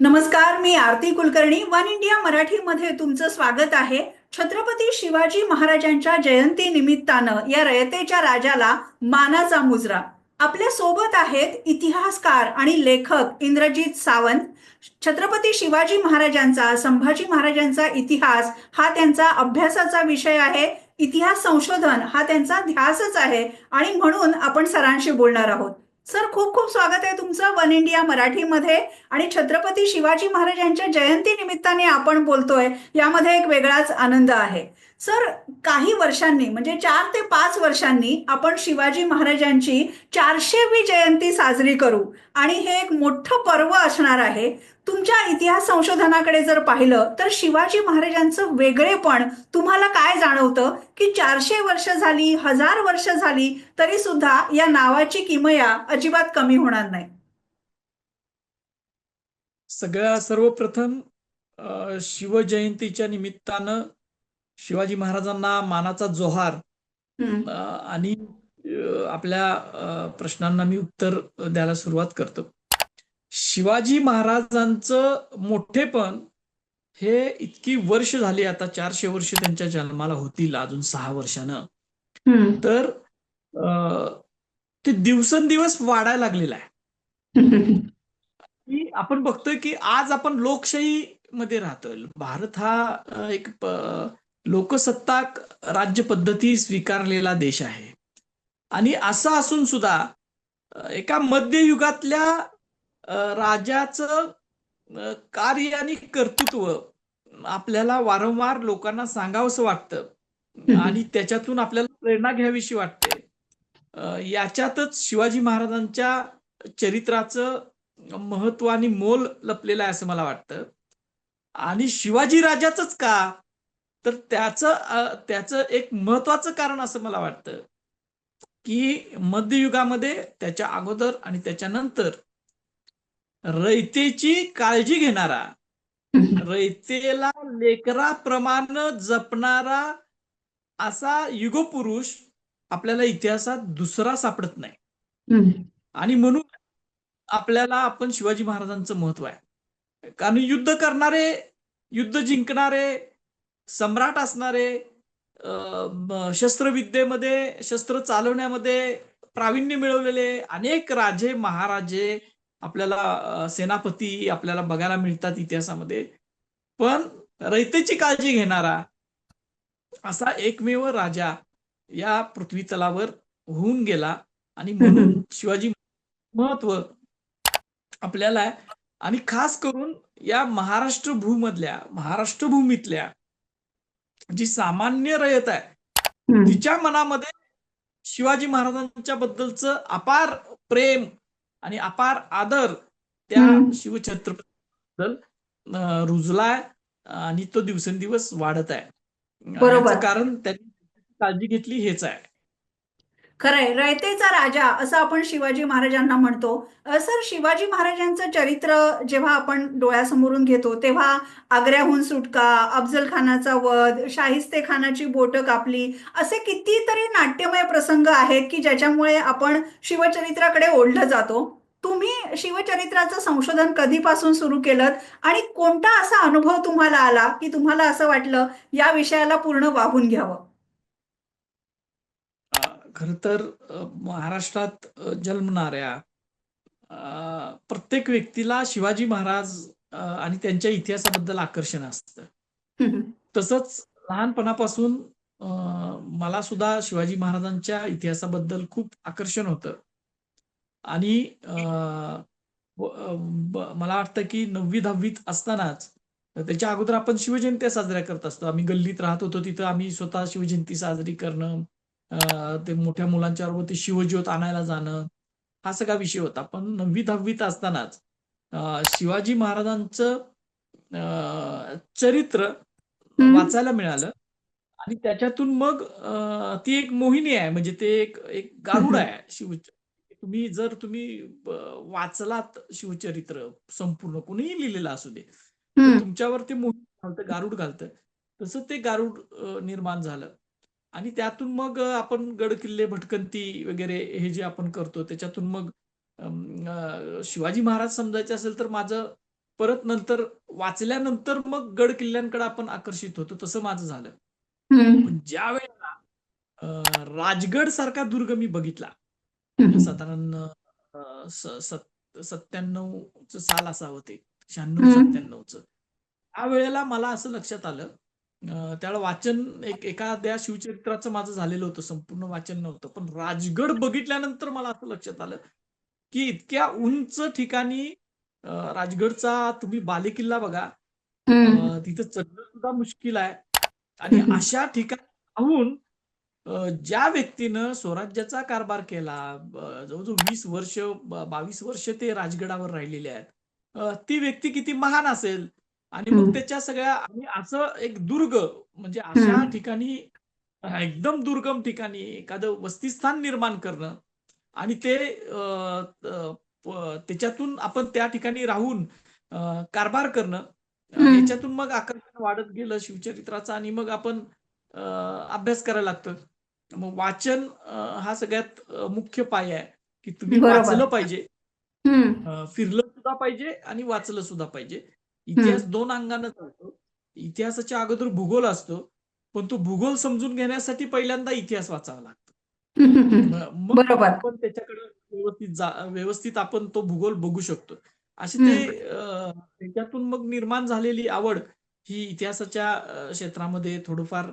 नमस्कार मी Aarti Kulkarni. One India मराठीमध्ये तुमचं स्वागत आहे. छत्रपती शिवाजी महाराजांच्या जयंती निमित्तानं या रयतेच्या राजाला मानाचा मुजरा. आपल्यासोबत आहेत इतिहासकार आणि लेखक इंद्रजित सावंत. छत्रपती शिवाजी महाराजांचा संभाजी महाराजांचा इतिहास हा त्यांचा अभ्यासाचा विषय आहे. इतिहास संशोधन हा त्यांचा ध्यासच आहे. आणि म्हणून आपण सरांशी बोलणार आहोत. सर खूप खूप स्वागत आहे तुमचं वन इंडिया मराठीमध्ये. आणि छत्रपती शिवाजी महाराजांच्या जयंती निमित्ताने आपण बोलतोय. यामध्ये एक वेगळाच आनंद आहे. सर काही वर्षांनी म्हणजे चार ते पाच वर्षांनी आपण शिवाजी महाराजांची चारशेवी जयंती साजरी करू. आणि हे एक मोठं पर्व असणार आहे. तुमच्या इतिहास संशोधनाकडे जर पाहिलं तर शिवाजी महाराजांचं वेगळेपण तुम्हाला काय जाणवतं? की चारशे वर्ष झाली हजार वर्ष झाली तरी सुद्धा या नावाची किमया अजिबात कमी होणार नाही. सगळ्या सर्वप्रथम शिवजयंतीच्या निमित्तानं शिवाजी महाराजांना मानाचा जोहार आणि आपल्या प्रश्नांना मी उत्तर द्यायला सुरुवात करतो. शिवाजी महाराजांचं मोठेपण हे इतकी वर्ष झाली आता चारशे वर्ष त्यांच्या जन्माला होतील अजून सहा वर्षानं. तर ते दिवसेंदिवस वाढायला लागलेलं आहे. की आपण बघतोय की आज आपण लोकशाही मध्ये राहतोय. भारत हा एक लोकसत्ताक राज्य पद्धती स्वीकारलेला देश आहे. आणि असं असून सुद्धा एका मध्ययुगातल्या राजाचं कार्य आणि कर्तृत्व आपल्याला वारंवार लोकांना सांगावंसं वाटतं. आणि त्याच्यातून आपल्याला प्रेरणा घ्यावीशी वाटते. याच्यातच शिवाजी महाराजांच्या चरित्राचं महत्त्व आणि मोल लपलेलं आहे असं मला वाटतं. आणि शिवाजी राजाचंच का तर त्याचं त्याचं एक महत्वाचं कारण असं मला वाटतं की मध्ययुगामध्ये त्याच्या अगोदर आणि त्याच्यानंतर रयतेची काळजी घेणारा रयतेला लेकराप्रमाणे जपणारा असा युगपुरुष आपल्याला इतिहासात दुसरा सापडत नाही. आणि म्हणून आपल्याला आपण शिवाजी महाराजांचं महत्त्व आहे. कारण युद्ध करणारे युद्ध जिंकणारे सम्राट असणारे शस्त्रविद्येमध्ये शस्त्र चालवण्यामध्ये प्रावीण्य मिळवलेले अनेक राजे महाराजे आपल्याला सेनापती आपल्याला बघायला मिळतात इतिहासामध्ये. पण रयतेची काळजी घेणारा असा एकमेव राजा या पृथ्वी तलावर होऊन गेला आणि म्हणून शिवाजी महत्त्व आपल्याला आणि खास करून या महाराष्ट्र भूमधल्या महाराष्ट्र भूमीतल्या जी सामान्य रयत आहे. तिच्या मनामध्ये शिवाजी महाराजांच्या बद्दलचं अपार प्रेम आणि अपार आदर त्या हम्म. शिवछत्रपती बद्दल रुजलाय आणि तो दिवसेंदिवस वाढत आहे बरोबर. कारण त्यांनी काळजी घेतली हेच आहे खरंय रयतेचा राजा असं आपण शिवाजी महाराजांना म्हणतो. सर शिवाजी महाराजांचं चरित्र जेव्हा आपण डोळ्यासमोरून घेतो तेव्हा आग्र्याहून सुटका अफजल खानाचा वध शाहिस्ते खानाची बोटं कापली असे कितीतरी नाट्यमय प्रसंग आहेत की ज्याच्यामुळे आपण शिवचरित्राकडे ओढलं जातो. तुम्ही शिवचरित्राचं संशोधन कधीपासून सुरू केलं आणि कोणता असा अनुभव तुम्हाला आला की तुम्हाला असं वाटलं या विषयाला पूर्ण वाहून घ्यावं? खर तर महाराष्ट्रात जन्मणाऱ्या प्रत्येक व्यक्तीला शिवाजी महाराज आणि त्यांच्या इतिहासाबद्दल आकर्षण असतं. तसंच लहानपणापासून मला सुद्धा शिवाजी महाराजांच्या इतिहासाबद्दल खूप आकर्षण होतं. आणि मला वाटतं की नववी दहावीत असतानाच त्याच्या अगोदर आपण शिवजयंत्या साजऱ्या करत असतो. आम्ही गल्लीत राहत होतो तिथं आम्ही स्वतः शिवजयंती साजरी करणं ते मोठ्या मुलांच्या बरोबर ते शिवज्योत आणायला जाणं हा सगळा विषय होता. पण नववी दहावीत असतानाच शिवाजी महाराजांचं चरित्र. वाचायला मिळालं. आणि त्याच्यातून मग ती एक मोहिनी आहे. म्हणजे ते एक एक गारुड आहे शिव तुम्ही जर तुम्ही वाचलात शिवचरित्र संपूर्ण कोणीही लिहिलेलं असू दे. तुमच्यावर ते मोहिनी घालतं गारुड घालतं. तसं ते गारुड निर्माण झालं. आणि त्यातून मग आपण गड किल्ले भटकंती वगैरे हे जे आपण करतो त्याच्यातून मग शिवाजी महाराज समजायचे असेल तर माझं परत नंतर वाचल्यानंतर मग गड किल्ल्यांकडे आपण आकर्षित होतो. तसं माझं झालं. ज्या वेळेला राजगड सारखा दुर्ग मी बघितला हम्म, साधारण अं, स- सत- सत्त्याण्णवचं साल असावं ते शहाण्णव. सत्त्याण्णवचं. त्या वेळेला मला असं लक्षात आलं अं, त्यावेळेला वाचन एक एखाद्या शिवचरित्राचं माझं झालेलं होतं संपूर्ण वाचन नव्हतं. पण राजगड बघितल्यानंतर मला असं लक्षात आलं की इतक्या उंच ठिकाणी राजगडचा तुम्ही बालेकिल्ला बघा. तिथं चढणं सुद्धा मुश्किल आहे. आणि. अशा ठिकाणी राहून ज्या व्यक्तीनं स्वराज्याचा कारभार केला जवळजवळ वीस वर्ष बावीस वर्ष ते राजगडावर राहिलेले आहेत ती व्यक्ती किती महान असेल? आणि. मग त्याच्या सगळ्या आणि असं एक दुर्ग म्हणजे अशा. ठिकाणी एकदम दुर्गम ठिकाणी एखादं वस्तीस्थान निर्माण करणं आणि ते त्याच्यातून आपण त्या ठिकाणी राहून कारभार करणं. याच्यातून मग आकर्षण वाढत गेलं शिवचरित्राचं आणि मग आपण अभ्यास करायला लागतं मग वाचन हा सगळ्यात मुख्य पाय आहे की तुम्ही. वाचलं पाहिजे फिरलं सुद्धा पाहिजे आणि वाचलं सुद्धा पाहिजे इतिहास दोन अंगानं चालतो. इतिहासाच्या अगोदर भूगोल असतो पण तो भूगोल समजून घेण्यासाठी पहिल्यांदा इतिहास वाचावा लागतो. मग. आपण त्याच्याकडे व्यवस्थित व्यवस्थित आपण तो भूगोल बघू शकतो. अशी ते त्याच्यातून मग निर्माण झालेली आवड ही इतिहासाच्या क्षेत्रामध्ये थोडंफार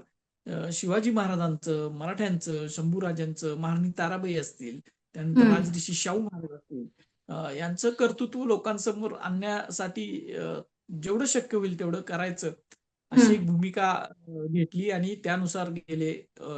शिवाजी महाराजांचं मराठ्यांचं शंभूराजांचं महाराणी ताराबाई असतील त्यानंतर. राजऋषी शाहू महाराज असतील यांचं कर्तृत्व लोकांसमोर आणण्यासाठी जेवढं शक्य होईल तेवढं करायचं अशी एक भूमिका घेतली आणि त्यानुसार गेले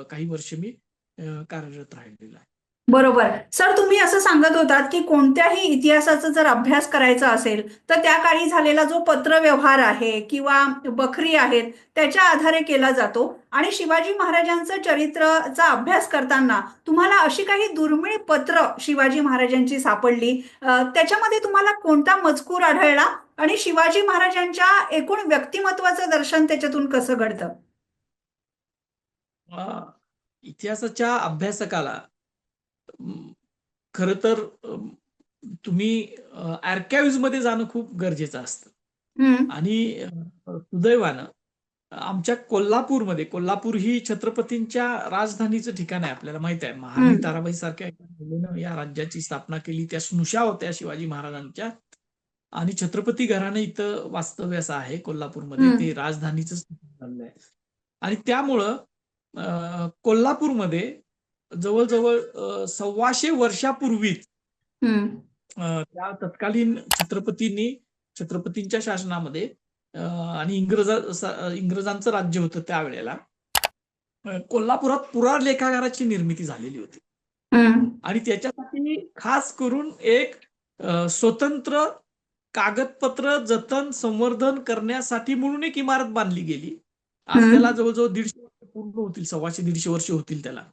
काही वर्ष मी कार्यरत राहिलेलो आहे. बरोबर. सर तुम्ही असं सांगत होतात की कोणत्याही इतिहासाचा जर अभ्यास करायचा असेल तर त्या काळी झालेला जो पत्रव्यवहार आहे किंवा बखरी आहेत त्याच्या आधारे केला जातो. आणि शिवाजी महाराजांचं चरित्राचा अभ्यास करताना तुम्हाला अशी काही दुर्मिळ पत्र शिवाजी महाराजांची सापडली? त्याच्यामध्ये तुम्हाला कोणता मजकूर आढळला? आणि शिवाजी महाराजांच्या एकूण व्यक्तिमत्वाचं दर्शन त्याच्यातून कसं घडतं? इतिहासाच्या अभ्यासकाला खर तर तुम्ही आर्काइव्हमध्ये जाणं खूप गरजेचं असतं. आणि सुदैवानं आमच्या कोल्हापूरमध्ये कोल्हापूर ही छत्रपतींच्या राजधानीचं ठिकाण आहे आपल्याला माहीत आहे. महाराणी. ताराबाई सारख्या या राज्याची स्थापना केली. त्या स्नुषा होत्या शिवाजी महाराजांच्या. आणि छत्रपती घराणं इथं वास्तव्यास आहे कोल्हापूरमध्ये. ते राजधानीचं झालेलं आहे. आणि त्यामुळं अ, कोल्हापूरमध्ये जवळजवळ सव्वाशे वर्षापूर्वीच त्या तत्कालीन छत्रपतींनी छत्रपतींच्या शासनामध्ये आणि इंग्रजा इंग्रजांचं राज्य होतं त्यावेळेला कोल्हापुरात पुराण लेखागाराची निर्मिती झालेली होती. आणि त्याच्यासाठी खास करून एक स्वतंत्र कागदपत्र जतन संवर्धन करण्यासाठी म्हणून एक इमारत बांधली गेली आज. त्याला जवळजवळ दीडशे वर्ष पूर्ण होतील सव्वाशे दीडशे वर्ष होतील त्याला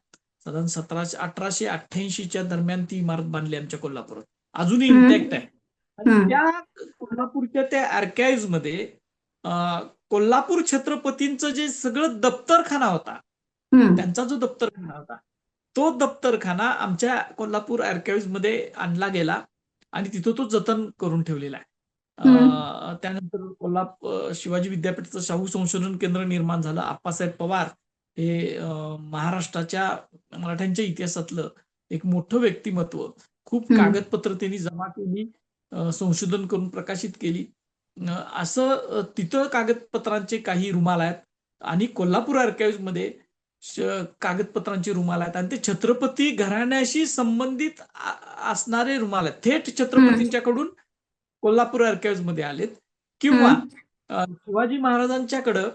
साधारण सतराशे अठराशे अठ्ठ्याऐंशीच्या दरम्यान ती इमारत बांधली आमच्या कोल्हापुरात अजूनही. इंटॅक्ट आहे आणि. त्या कोल्हापूरच्या त्या आर्काइव्हमध्ये कोल्हापूर छत्रपतींचं जे सगळं दप्तरखाना होता त्यांचा जो दप्तरखाना होता तो दप्तरखाना आमच्या कोल्हापूर आर्काइव्हमध्ये आणला गेला आणि तिथं तो जतन करून ठेवलेला आहे त्यानंतर कोल्हापूर शिवाजी विद्यापीठाचं शाहू संशोधन केंद्र निर्माण झालं. आप्पासाहेब पवार हे महाराष्ट्राच्या मराठ्यांच्या इतिहासातलं एक मोठं व्यक्तिमत्व. खूप. कागदपत्र त्यांनी जमा केली संशोधन करून प्रकाशित केली. असं तिथं कागदपत्रांचे काही रुमाल आहेत आणि कोल्हापूर आर्काइव्हमध्ये कागदपत्रांचे रुमाल आहेत आणि ते छत्रपती घराण्याशी संबंधित असणारे रुमाल आहेत. थेट छत्रपतींच्याकडून कोल्हापूर आर्काइव्हमध्ये आलेत. किंवा शिवाजी महाराजांच्याकडं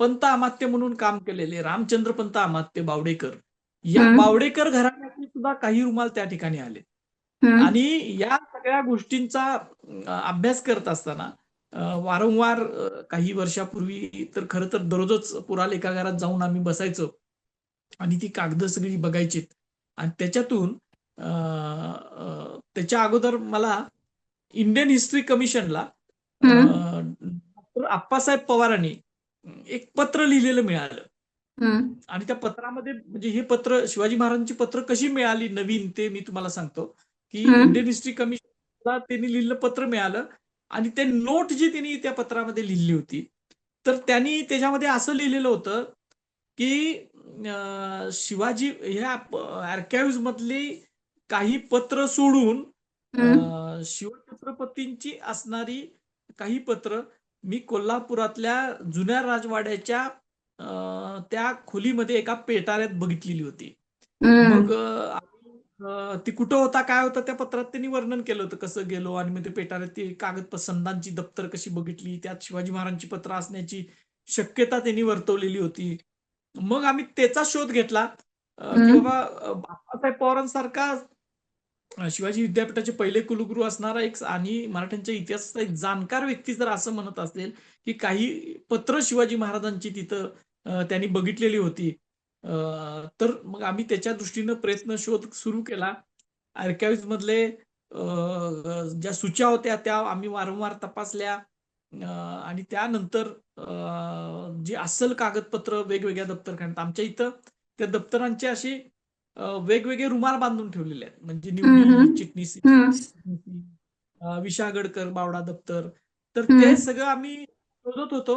पंत अमात्य म्हणून काम केलेले रामचंद्र पंत अमात्य बावडेकर. या. बावडेकर घराण्याचे सुद्धा काही रुमाल त्या ठिकाणी आले. आणि या सगळ्या गोष्टींचा अभ्यास करत असताना वारंवार काही वर्षापूर्वी तर खरं तर दररोजच पुरालेखागारात जाऊन आम्ही बसायचो. आणि ती कागद सगळी बघायची आणि त्याच्यातून त्याच्या अगोदर मला इंडियन हिस्ट्री कमिशनला डॉक्टर आप्पासाहेब पवारांनी एक पत्र लिहिलेलं मिळालं. आणि त्या पत्रामध्ये म्हणजे हे पत्र शिवाजी महाराजांची पत्र कशी मिळाली नवीन ते मी तुम्हाला सांगतो की. इंडियन हिस्ट्री कमिशनला त्यांनी लिहिलेलं पत्र मिळालं आणि ते नोट जी त्यांनी त्या पत्रामध्ये लिहिली होती तर त्यांनी त्याच्यामध्ये असं लिहिलेलं होतं की शिवाजी ह्या आर्काइव्ह मधली काही पत्र सोडून अं, शिवछत्रपतींची असणारी काही पत्र मी कोल्हापुरातल्या जुन्या राजवाड्याच्या अं, त्या खोलीमध्ये एका पेटाऱ्यात बघितलेली होती. मग अं, आम्ही, अं, ती कुठं होता काय होता त्या पत्रात त्यांनी वर्णन केलं होतं कसं गेलो आणि मग ते पेटाऱ्यात ती कागद संदांची दप्तर कशी बघितली त्यात शिवाजी महाराजांची पत्र असण्याची शक्यता त्यांनी वर्तवलेली होती. मग आम्ही त्याचा शोध घेतला. अं, की हम्म. बाबा अं, बाबासाहेब पवारांसारखा शिवाजी विद्यापीठाचे पहिले कुलगुरू असणारा एक आणि मराठ्यांच्या इतिहासाचा एक जाणकार व्यक्ती जर असं म्हणत असेल की काही पत्र शिवाजी महाराजांची तिथं त्यांनी बघितलेली होती. तर मग आम्ही त्याच्या दृष्टीनं प्रयत्न शोध सुरू केला. आर्काइव्ह मधले ज्या सूच्या होत्या त्या आम्ही वारंवार तपासल्या. आणि त्यानंतर अं, जी अस्सल कागदपत्र वेगवेगळ्या दप्तरखान्यात आमच्या इथं त्या दप्तरांची अशी वेगवेगळे रुमाल बांधून ठेवलेले आहेत. म्हणजे. निवडी चिटणीस विशागडकर बावडा दप्तर. तर. ते सगळं आम्ही शोधत होतो.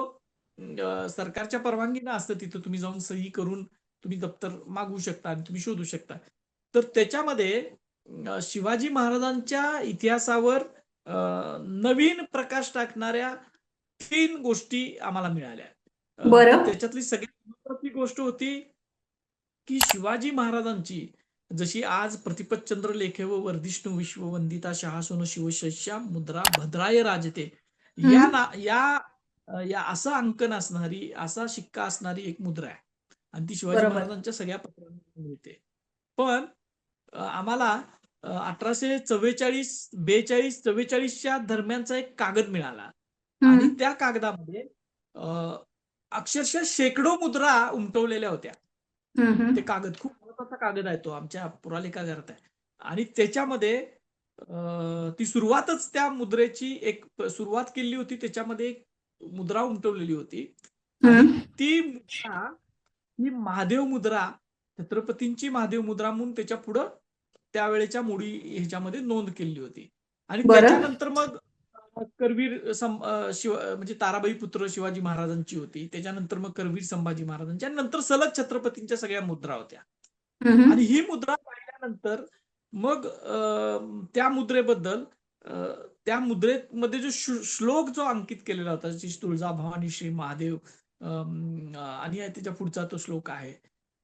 सरकारच्या परवानगीनं असतं तिथं तुम्ही जाऊन सही करून तुम्ही दप्तर मागवू शकता आणि तुम्ही शोधू शकता. तर त्याच्यामध्ये शिवाजी महाराजांच्या इतिहासावर नवीन प्रकाश टाकणाऱ्या तीन गोष्टी आम्हाला मिळाल्या. त्याच्यातली सगळ्यात महत्वाची गोष्ट होती की शिवाजी महाराजांची जशी आज प्रतिपतचंद्र लेखे व वर्धिष्णू विश्ववंदिता शहासोन शिवशस्या मुद्रा भद्राय राजते या. ना या या असं अंकन असणारी असा शिक्का असणारी एक मुद्रा आहे आणि ती शिवाजी. महाराजांच्या सगळ्या पत्रांमध्ये मिळते पण आम्हाला अठराशे चव्वेचाळीस बेचाळीस चव्वेचाळीसच्या दरम्यानचा एक कागद मिळाला आणि. त्या कागदामध्ये अक्षरशः शेकडो मुद्रा उमटवलेल्या होत्या. ते कागद खूप महत्त्वाचा कागद आहे तो आमच्या पुरालेखागारात आहे आणि त्याच्यामध्ये ती सुरुवातच त्या मुद्रेची एक सुरुवात केली होती त्याच्यामध्ये एक मुद्रा उमटवलेली होती. ती मुद्रा ही महादेव मुद्रा छत्रपतींची महादेव मुद्रा म्हणून त्याच्या पुढं त्यावेळेच्या मोडी ह्याच्यामध्ये नोंद केली होती आणि. त्याच्यानंतर मग करवीर सं- शिव म्हणजे ताराबाई पुत्र शिवाजी महाराजांची होती. त्याच्यानंतर मग करवीर संभाजी महाराजांची आणि नंतर सलग छत्रपतींच्या सगळ्या मुद्रा होत्या. आणि ही मुद्रा पाहिल्यानंतर मग त्या मुद्रेबद्दल त्या मुद्रेमध्ये जो श्लो- श्लोक जो अंकित केलेला होता श्री तुळजा भवानी श्री महादेव आणि त्याच्या पुढचा तो श्लोक आहे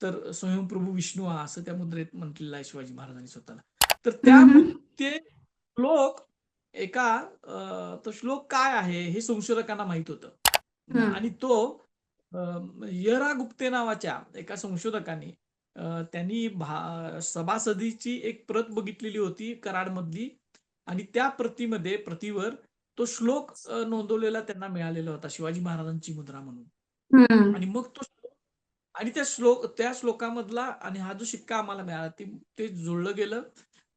तर स्वयंप्रभू विष्णू हा असं त्या मुद्रेत म्हटलेलं आहे शिवाजी महाराजांनी स्वतःला. तर त्या ते श्लोक एका तो श्लोक काय आहे हे संशोधकांना माहीत होतं. आणि तो य.रा. गुप्ते नावाच्या एका संशोधकाने त्यांनी सभासदीची एक प्रत बघितलेली होती कराडमधली आणि त्या प्रतिमध्ये प्रतिवर तो श्लोक नोंदवलेला त्यांना मिळालेला होता शिवाजी महाराजांची मुद्रा म्हणून. आणि मग तो श्लोक आणि त्या श्लोक त्या श्लोकामधला आणि हा जो शिक्का आम्हाला मिळाला ते ते जुळलं गेलं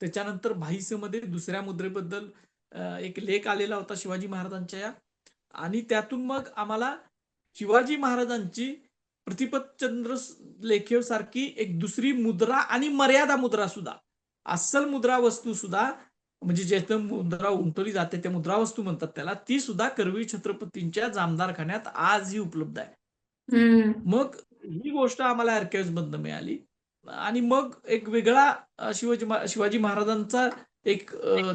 त्याच्यानंतर भाईसमध्ये दुसऱ्या मुद्रेबद्दल एक लेख आलेला होता शिवाजी महाराजांच्या आणि त्यातून मग आम्हाला शिवाजी महाराजांची प्रतिपतचंद्र लेखेव सारखी एक दुसरी मुद्रा आणि मर्यादा मुद्रा सुद्धा अस्सल मुद्रा वस्तू सुद्धा म्हणजे ज्याचं मुद्रा उमटवली जाते त्या मुद्रा वस्तू म्हणतात त्याला ती सुद्धा करवीर छत्रपतींच्या जामदारखान्यात आजही उपलब्ध आहे. मग ही गोष्ट आम्हाला आर्काइव्ह मधनं मिळाली. आणि मग एक वेगळा शिवाजी शिवाजी महाराजांचा एक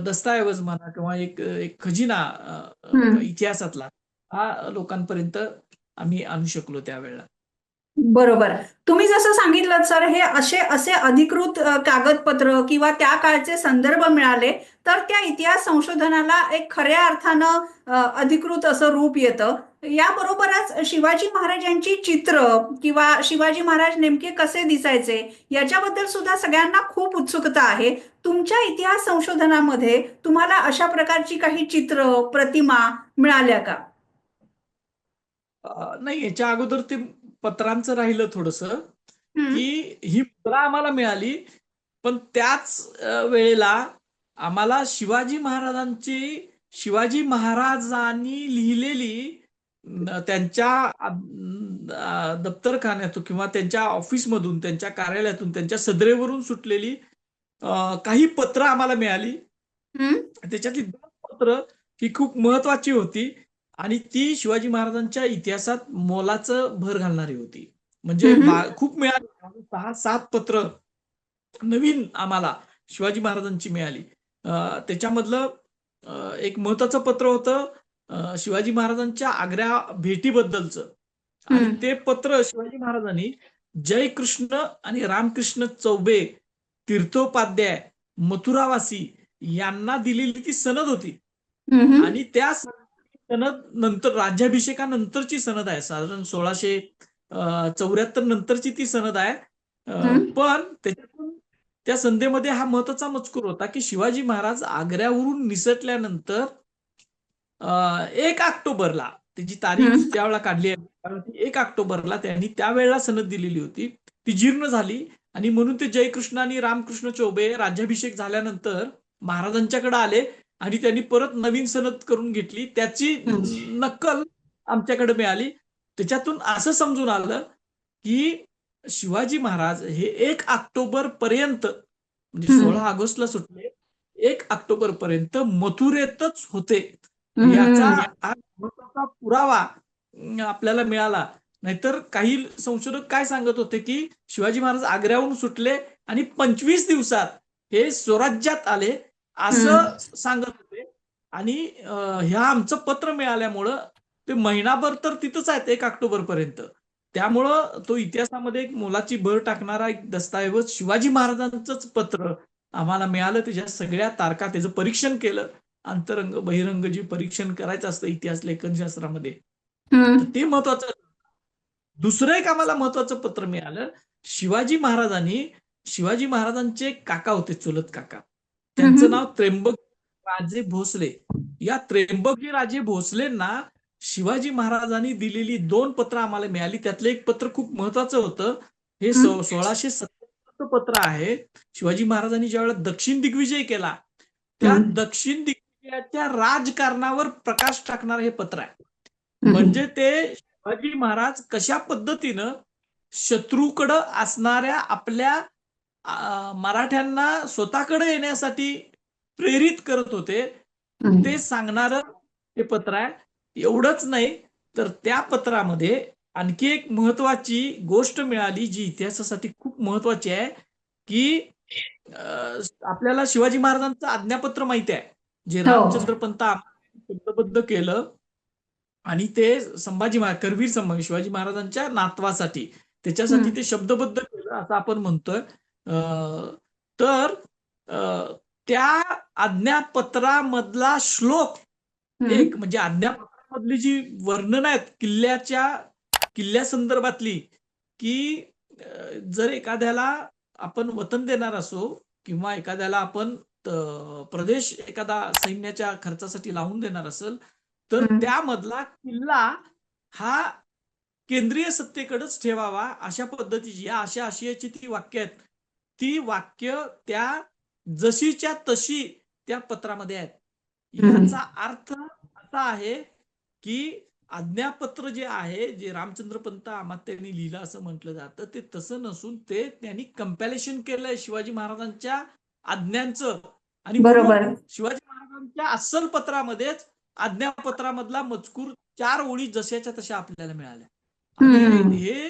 दस्तऐवज म्हणा किंवा एक एक खजिना. इतिहासातला हा लोकांपर्यंत आम्ही आणू शकलो त्यावेळेला. बरोबर. तुम्ही जसं सांगितलं सर हे असे असे अधिकृत कागदपत्र किंवा त्या काळचे संदर्भ मिळाले तर त्या इतिहास संशोधनाला एक खऱ्या अर्थानं अधिकृत असं रूप येतं. याबरोबरच शिवाजी महाराजांची चित्र किंवा शिवाजी महाराज नेमके कसे दिसायचे याच्याबद्दल सुद्धा सगळ्यांना खूप उत्सुकता आहे तुमच्या इतिहास संशोधनामध्ये तुम्हाला अशा प्रकारची काही चित्र प्रतिमा मिळाल्या का नाही याच्या अगोदर ते पत्रांचं राहिलं थोडस. की ही मुद्रा आम्हाला मिळाली पण त्याच वेळेला आम्हाला शिवाजी महाराजांची शिवाजी महाराजांनी लिहिलेली त्यांच्या दप्तरखान्यातून किंवा त्यांच्या ऑफिसमधून त्यांच्या कार्यालयातून त्यांच्या सदरेवरून सुटलेली काही पत्र आम्हाला मिळाली. त्याच्यातली दोन पत्र की खूप महत्वाची होती आणि ती शिवाजी महाराजांच्या इतिहासात मोलाचं भर घालणारी होती. म्हणजे खूप मिळाली. सहा सात पत्र नवीन आम्हाला शिवाजी महाराजांची मिळाली. त्याच्यामधलं एक महत्वाचं पत्र होतं शिवाजी महाराजांच्या आग्रा भेटीबद्दलचं आणि. ते पत्र शिवाजी महाराजांनी जय कृष्ण आणि रामकृष्ण चौबे तीर्थोपाध्याय मथुरावासी यांना दिलेली ती सनद होती. आणि त्या सनद नंतर राज्याभिषेकानंतरची सनद आहे साधारण सोळाशे चौऱ्याहत्तर नंतरची ती सनद आहे. पण त्याच्यातून त्या संधेमध्ये हा महत्त्वाचा मजकूर होता की शिवाजी महाराज आग्र्यावरून निसटल्यानंतर एक ऑक्टोबरला त्याची तारीख. त्यावेळेला काढली आहे कारण ती एक ऑक्टोबरला त्यांनी त्यावेळेला सनद दिलेली होती ती जीर्ण झाली आणि म्हणून ते जयकृष्ण आणि रामकृष्ण चौबे राज्याभिषेक झाल्यानंतर महाराजांच्याकडे आले आणि त्यांनी परत नवीन सनद करून घेतली त्याची. नक्कल आमच्याकडे मिळाली त्याच्यातून असं समजून आलं की शिवाजी महाराज हे एक ऑक्टोबर पर्यंत म्हणजे. सोळा ऑगस्टला सुटले एक ऑक्टोबर पर्यंत मथुरेतच होते याचा पुरावा आपल्याला मिळाला. नाहीतर काही संशोधक काय सांगत होते की शिवाजी महाराज आग्र्याहून सुटले आणि पंचवीस दिवसात हे स्वराज्यात आले असं सांगत होते. आणि ह्या आमचं पत्र मिळाल्यामुळं ते महिनाभर तर तिथंच आहेत एक ऑक्टोबर पर्यंत. त्यामुळं तो इतिहासामध्ये एक मोलाची भर टाकणारा एक दस्तऐवज शिवाजी महाराजांचंच पत्र आम्हाला मिळालं. त्याच्या सगळ्या तारखा त्याचं परीक्षण केलं. अंतरंग बहिरंग जे परीक्षण करायचं असतं इतिहास लेखनशास्त्रामध्ये ते महत्वाचं दुसरं एक आम्हाला महत्वाचं पत्र मिळालं शिवाजी महाराजांनी शिवाजी महाराजांचे एक काका होते चुलत काका. त्यांचं. नाव त्र्यंबक राजे भोसले. या त्र्यंबकजी राजे भोसलेंना शिवाजी महाराजांनी दिलेली दोन पत्र आम्हाला मिळाली. त्यातलं एक पत्र खूप महत्वाचं होतं. हे. सोळाशे सत्तर पत्र आहे. शिवाजी महाराजांनी ज्यावेळेला दक्षिण दिग्विजय केला त्या. दक्षिण दिग्विजयाच्या राजकारणावर प्रकाश टाकणारं हे पत्र आहे. म्हणजे ते शिवाजी महाराज कशा पद्धतीनं शत्रूकडं असणाऱ्या आपल्या मराठ्यांना स्वतःकडे येण्यासाठी प्रेरित करत होते. ते सांगणारं हे पत्र आहे एवढंच नाही तर त्या पत्रामध्ये आणखी एक महत्वाची गोष्ट मिळाली जी इतिहासासाठी खूप महत्वाची आहे की आपल्याला शिवाजी महाराजांचं आज्ञापत्र माहिती आहे जे हो. रामचंद्र पंत शब्दबद्ध केलं आणि ते संभाजी महाराज करवीर संभाजी शिवाजी महाराजांच्या नातवासाठी त्याच्यासाठी. ते शब्दबद्ध केलं असं आपण म्हणतोय तर त्या आज्ञापत्रामधला श्लोक. एक म्हणजे आज्ञापत्रामधली जी वर्णन आहेत किल्ल्याच्या किल्ल्यासंदर्भातली की अं, जर एखाद्याला आपण वतन देणार असो किंवा एखाद्याला आपण प्रदेश एखादा सैन्याच्या खर्चासाठी लावून देणार असेल तर. त्यामधला किल्ला हा केंद्रीय सत्तेकडेच ठेवावा अशा पद्धतीची या अशा आशयाची ती वाक्य आहेत ती वाक्य त्या जशीच्या तशी त्या पत्रामध्ये आहेत. याचा अर्थ असा आहे की आज्ञापत्र जे आहे जे रामचंद्र पंत आम्हाला त्यांनी लिहिलं असं म्हटलं जातं ते तसं नसून ते त्यांनी कंपॅरिशन केलंय शिवाजी महाराजांच्या आज्ञांचं. आणि बरोबर. शिवाजी महाराजांच्या अस्सल पत्रामध्येच आज्ञापत्रामधला मजकूर चार ओळी जशाच्या तशा आपल्याला मिळाल्या. हे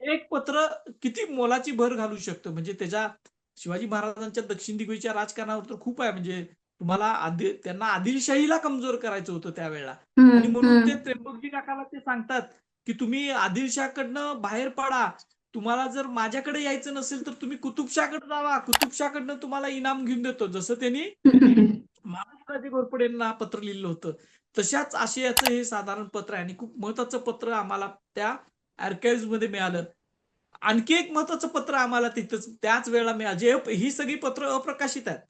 एक पत्र किती मोलाची भर घालू शकतं? म्हणजे त्याच्या शिवाजी महाराजांच्या दक्षिण दिग्विजयच्या राजकारणावर तर खूप आहे. म्हणजे तुम्हाला आदि त्यांना आदिलशाहीला कमजोर करायचं होतं त्यावेळेला. आणि. म्हणून ते. त्र्यंबकजी काकाला ते सांगतात की तुम्ही आदिलशाकडनं बाहेर पडा. तुम्हाला जर माझ्याकडे यायचं नसेल तर तुम्ही कुतुबशाकडे जावा. कुतुबशाकडनं तुम्हाला इनाम घेऊन देतो. जसं त्यांनी महाराष्ट्राचे घोरपडेंना पत्र लिहिलं होतं. तशाच आशयाचं हे साधारण पत्र आहे आणि खूप महत्वाचं पत्र आम्हाला त्या आर्काइव्हमध्ये मिळालं. आणखी एक महत्वाचं पत्र आम्हाला तिथंच त्याच वेळेला मिळालं. जे ही सगळी पत्र अप्रकाशित आहेत.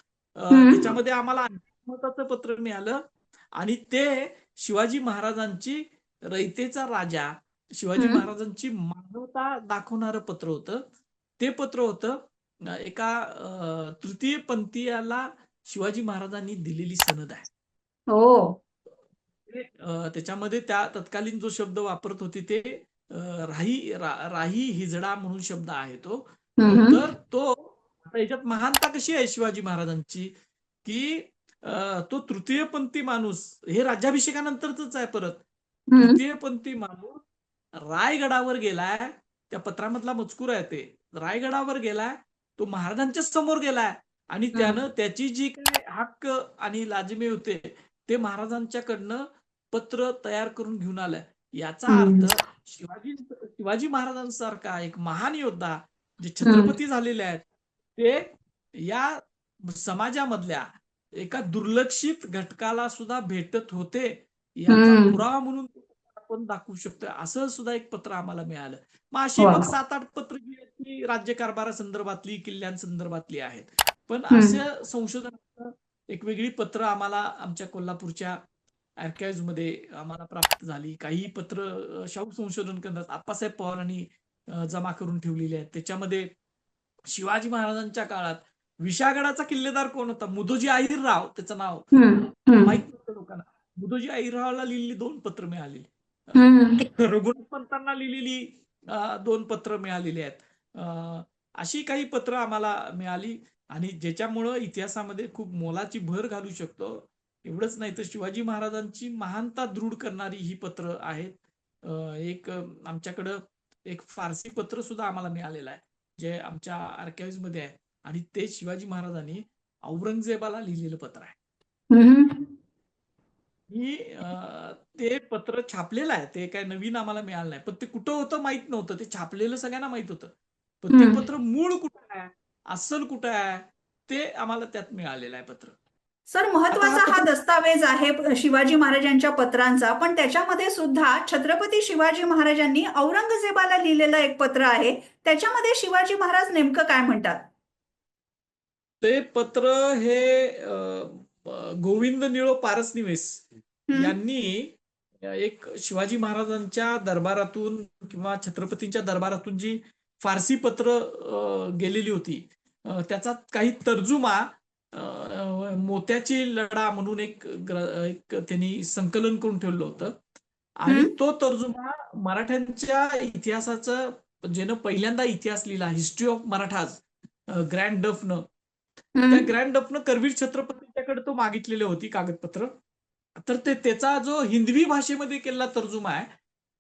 त्याच्यामध्ये आम्हाला आणखी महत्वाचं पत्र मिळालं. आणि ते शिवाजी महाराजांची रयतेचा राजा शिवाजी. महाराजांची मानवता दाखवणारं पत्र होतं. ते पत्र होतं एका तृतीय पंथीयाला शिवाजी महाराजांनी दिलेली सनद आहे. हो. त्याच्यामध्ये त्या तत्कालीन जो शब्द वापरत होते ते राही रा- राही हिजडा म्हणून शब्द आहे तो. तर तो आता याच्यात महानता कशी आहे शिवाजी महाराजांची? की तो तृतीयपंथी माणूस हे राज्याभिषेकानंतरच आहे परत. तृतीयपंथी माणूस रायगडावर गेलाय त्या पत्रामधला मजकूर आहे ते. रायगडावर गेलाय तो महाराजांच्या समोर गेलाय. आणि त्यानं त्याची जी काय हक्क आणि लाजमे होते ते महाराजांच्याकडनं पत्र तयार करून घेऊन आलाय. याचा. अर्थ शिवाजी शिवाजी महाराजांसारखा एक महान योद्धा जे छत्रपती झालेले आहेत ते या समाजामधल्या एका दुर्लक्षित घटकाला सुद्धा भेटत होते. याचा. पुरावा म्हणून आपण दाखवू शकतो असं सुद्धा एक पत्र आम्हाला मिळालं. मग अशी. मग सात आठ पत्र जी आहेत ती राज्यकारभारासंदर्भातली किल्ल्यांसंदर्भातली आहेत. पण. असं संशोधनाचं एक वेगळी पत्र आम्हाला आमच्या कोल्हापूरच्या archives मध्ये आम्हाला प्राप्त झाली. काही पत्र शाहू संशोधन केंद्रात आप्पासाहेब पवारांनी जमा करून ठेवलेली आहेत. त्याच्यामध्ये शिवाजी महाराजांच्या काळात विशागडाचा किल्लेदार कोण होता? मुदोजी अहिरराव त्याचं नाव माहीत नव्हतं लोकांना. मुदोजी अहिररावला लिहिलेली दोन पत्र मिळालेली. रघुनाथ पंतांना लिहिलेली दोन पत्र मिळालेली आहेत. अशी काही पत्र आम्हाला मिळाली आणि ज्याच्यामुळं इतिहासामध्ये खूप मोलाची भर घालू शकतो. एवढंच नाही तर शिवाजी महाराजांची महानता दृढ करणारी ही पत्र आहेत. एक आमच्याकडं एक फारसी पत्र सुद्धा आम्हाला मिळालेलं आहे जे आमच्या archives मध्ये आहे. आणि ते शिवाजी महाराजांनी औरंगजेबाला लिहिलेलं पत्र आहे. अं, ते पत्र छापलेलं आहे. ते काय नवीन आम्हाला मिळालं नाही. पण ते कुठं होतं माहीत नव्हतं. ते छापलेलं सगळ्यांना माहीत होतं. पण ते. पत्र मूळ कुठं आहे? अस्सल कुठं आहे? ते आम्हाला त्यात मिळालेलं आहे पत्र. सर महत्त्वाचा हा दस्तावेज आहे शिवाजी महाराजांच्या पत्रांचा. पण त्याच्यामध्ये सुद्धा छत्रपती शिवाजी महाराजांनी औरंगजेबाला लिहिलेलं एक पत्र आहे. त्याच्यामध्ये शिवाजी महाराज नेमकं काय म्हणतात? ते पत्र हे गोविंद निळो पारसनिवेस. यांनी एक शिवाजी महाराजांच्या दरबारातून किंवा छत्रपतींच्या दरबारातून जी फारसी पत्र गेलेली होती त्याचा काही तर्जुमा मोत्याची लढा म्हणून एक एक त्यांनी संकलन करून ठेवलं होतं आणि. तो तर्जुमा मराठ्यांच्या इतिहासाचं ज्यानं पहिल्यांदा इतिहास लिहिला हिस्ट्री ऑफ मराठाज ग्रँड डफनं त्या. ग्रँड डफनं करवीर छत्रपतींच्याकडे तो मागितलेले होती कागदपत्र तर ते त्याचा जो हिंदवी भाषेमध्ये केलेला तर्जुमा आहे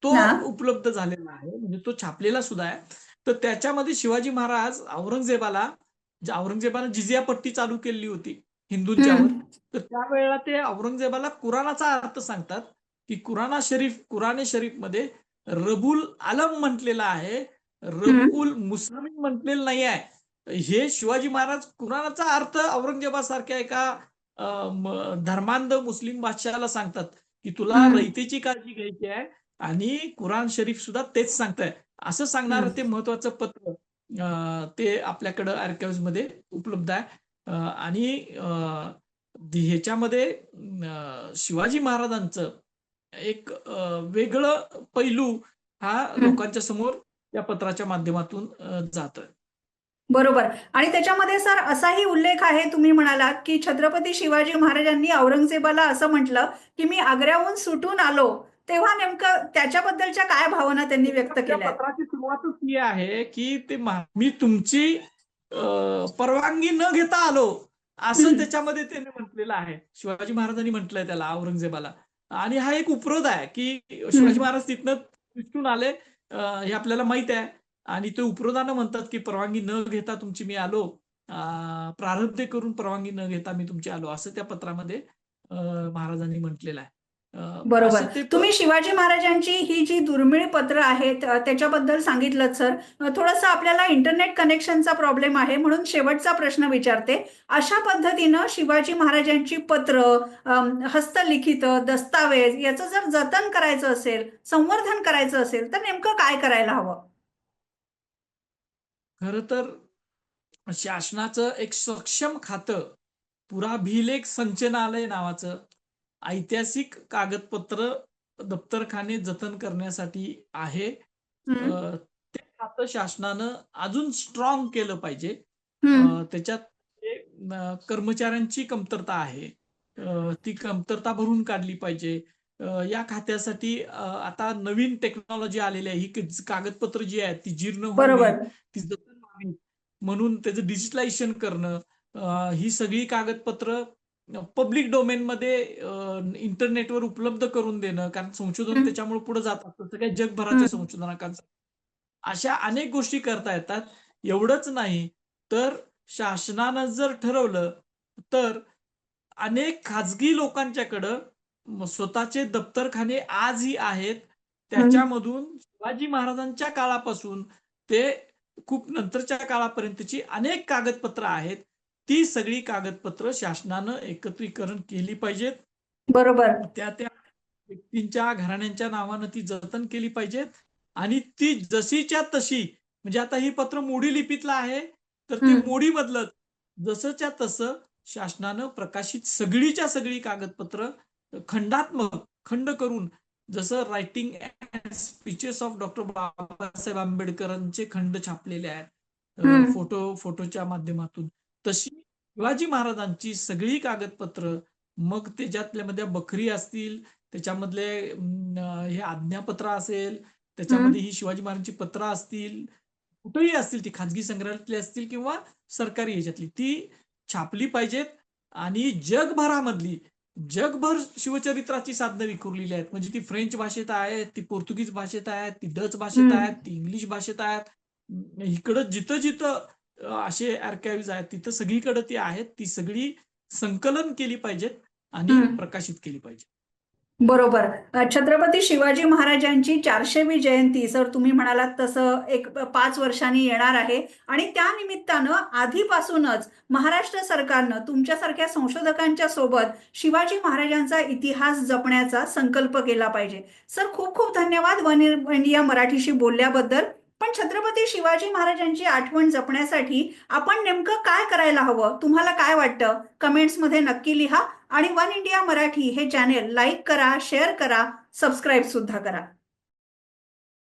तो. उपलब्ध झालेला आहे म्हणजे तो छापलेला सुद्धा आहे तर त्याच्यामध्ये शिवाजी महाराज औरंगजेबाला औरंगजेबानं जिजिया पट्टी चालू केली होती हिंदूंच्यावर. तर त्यावेळेला ते औरंगजेबाला कुराणाचा अर्थ सांगतात की कुराणा शरीफ कुराणे शरीफमध्ये रबुल आलम म्हटलेला आहे रबुल मुस्लिम म्हटलेलं नाही आहे हे शिवाजी महाराज कुराणाचा अर्थ औरंगजेबासारख्या एका धर्मांध मुस्लिम बादशहाला सांगतात की तुला. रयतेची काळजी घ्यायची आहे आणि कुराण शरीफ सुद्धा तेच सांगताय असं सांगणारं. ते महत्वाचं पत्र ते आपल्याकडं archives मध्ये उपलब्ध आहे आणि ह्याच्यामध्ये शिवाजी महाराजांचं एक वेगळं पैलू हा. लोकांच्या समोर या पत्राच्या माध्यमातून जातोय बरोबर. आणि त्याच्यामध्ये सर असाही उल्लेख आहे तुम्ही म्हणालात की छत्रपती शिवाजी महाराजांनी औरंगजेबाला असं म्हटलं की मी आग्र्याहून सुटून आलो तेव्हा नेमकं त्याच्याबद्दलच्या काय भावना त्यांनी व्यक्त केल्या पत्राची सुरुवातच ही आहे की ते मी तुमची परवानगी न घेता आलो असं. त्याच्यामध्ये त्याने म्हटलेलं आहे. शिवाजी महाराजांनी म्हटलंय त्याला औरंगजेबाला. आणि हा एक उपरोध आहे की शिवाजी महाराज तिथनं तिथून आले हे आपल्याला माहीत आहे. आणि ते उपरोधानं म्हणतात की परवानगी न घेता तुमची मी आलो प्रारब्ध करून परवानगी न घेता मी तुमची आलो असं त्या पत्रामध्ये महाराजांनी म्हटलेलं आहे. बरोबर. तुम्ही शिवाजी महाराजांची ही जी दुर्मिळ पत्र आहेत त्याच्याबद्दल सांगितलं सर. थोडंसं आपल्याला इंटरनेट कनेक्शनचा प्रॉब्लेम आहे म्हणून शेवटचा प्रश्न विचारते. अशा पद्धतीनं शिवाजी महाराजांची पत्र हस्तलिखित दस्तावेज याचं जर जतन करायचं असेल संवर्धन करायचं असेल तर नेमकं काय करायला हवं? खर तर शासनाचं एक सक्षम खातं पुराभिलेख संचनालय नावाचं ऐतिहासिक कागदपत्र दप्तरखाने जतन करण्यासाठी आहे. ते खातं शासनानं अजून स्ट्रॉंग केलं पाहिजे. त्याच्यात कर्मचाऱ्यांची कमतरता आहे ती कमतरता भरून काढली पाहिजे. या खात्यासाठी आता नवीन टेक्नॉलॉजी आलेली आहे. ही कागदपत्र जी आहेत ती जीर्ण ती जतन म्हणून त्याचं डिजिटलायझेशन करणं ही सगळी कागदपत्र पब्लिक डोमेनमध्ये इंटरनेटवर उपलब्ध करून देणं कारण संशोधन. त्याच्यामुळे पुढे जातात तसं काही जगभराच्या. संशोधनाकांचं अशा अनेक गोष्टी करता येतात एवढंच नाही तर शासनानं जर ठरवलं तर अनेक खाजगी लोकांच्याकडं स्वतःचे दप्तरखाने आजही आहेत त्याच्यामधून शिवाजी महाराजांच्या काळापासून ते खूप नंतरच्या काळापर्यंतची अनेक कागदपत्र आहेत. ती सगळी कागदपत्र शासनानं एकत्रीकरण केली पाहिजेत. बरोबर. त्या त्या व्यक्तींच्या घराण्यांच्या नावानं ती जतन केली पाहिजेत. आणि ती जशीच्या तशी म्हणजे आता ही पत्र मोडी लिपीतलं आहे तर ती. मोडी बदलत जसंच्या तसं शासनानं प्रकाशित सगळीच्या सगळी कागदपत्र खंडात्मक खंड करून जसं writing speeches of doctor Babasaheb आंबेडकरांचे खंड छापलेले आहेत फोटो फोटोच्या माध्यमातून. तशी शिवाजी महाराजांची सगळी कागदपत्र मग त्याच्यातल्या बखरी असतील त्याच्यामधले हे आज्ञापत्र असेल त्याच्यामध्ये ही शिवाजी महाराजांची पत्र असतील कुठेही असतील ती खाजगी संग्रहालयातली असतील किंवा सरकारी ह्याच्यातली ती छापली पाहिजेत. आणि जगभरामधली जगभर शिवचरित्राची साधनं विखुरलेली आहेत म्हणजे ती फ्रेंच भाषेत आहेत ती पोर्तुगीज भाषेत आहेत ती डच भाषेत. आहेत ती इंग्लिश भाषेत आहेत इकडं जिथं जिथं असे आर्काइव्ह आहेत तिथं सगळीकडे ती आहेत ती सगळी संकलन केली पाहिजेत आणि. प्रकाशित केली पाहिजे बरोबर. छत्रपती शिवाजी महाराजांची चारशेवी जयंती सर तुम्ही म्हणालात तसं एक पाच वर्षांनी येणार आहे. आणि त्या निमित्तानं आधीपासूनच महाराष्ट्र सरकारनं तुमच्यासारख्या संशोधकांच्या सोबत शिवाजी महाराजांचा इतिहास जपण्याचा संकल्प केला पाहिजे. सर खूप खूप धन्यवाद वन इंडिया मराठीशी बोलल्याबद्दल. पण छत्रपती शिवाजी महाराजांची आठवण जपण्यासाठी आपण नेमकं काय करायला हवं? तुम्हाला काय वाटतं? कमेंट्समध्ये नक्की लिहा. आणि वन इंडिया मराठी हे चॅनेल लाईक करा शेअर करा सबस्क्राईब सुद्धा करा.